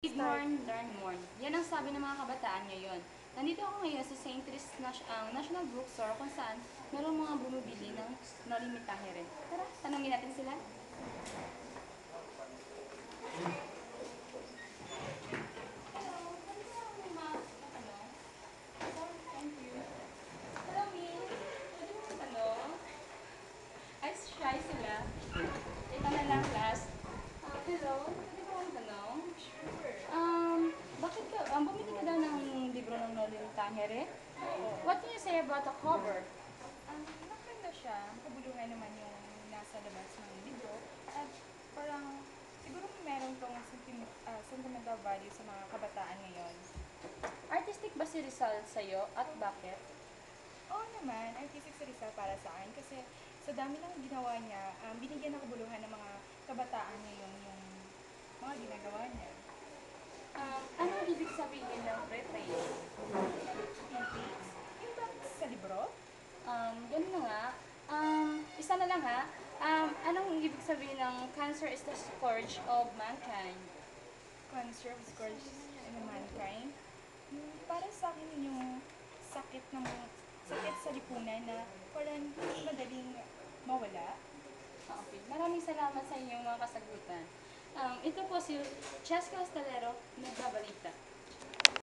Read more, learn more. Yan ang sabi ng mga kabataan ngayon. Nandito ako ngayon sa St. Tris National Bookstore kung saan merong mga bumibili ng nalimitahe rin. Tara, tanungin natin sila. Hello, thank you. Hello, Min. Pwede mo matanong? Ay, shy sila. Ito na lang, last. Ah, hello, pwede ba ako matanong? Um, bakit ka, um, bumili ka daw ng libro ng Nolim Tangere? What can you say about the cover? Ang maganda siya, kabuluhan naman yung nasa labas ng libro. At parang siguro meron tong sentiment, ah, sentimental value sa mga kabataan ngayon. Artistic ba si Rizal sa'yo at bakit? Oo naman, artistic si Rizal para sa akin kasi sa dami ng ginawa niya, um, binigyan ng kabuluhan ng mga kabataan ngayon yung mga ginagawa niya. Ibig sabihin ng preface? Yung tips, yung ba sa libro? Um, ganun na nga. Um, isa na lang ha. Um, anong ibig sabihin ng cancer is the scourge of mankind? Cancer of scourge in mankind. Para sa akin yun yung sakit ng sakit sa lipunan na parang madaling mawala. Ah, Okay. Maraming salamat sa inyong mga kasagutan. Um, ito po si Cheska Estalero, nagbabalita.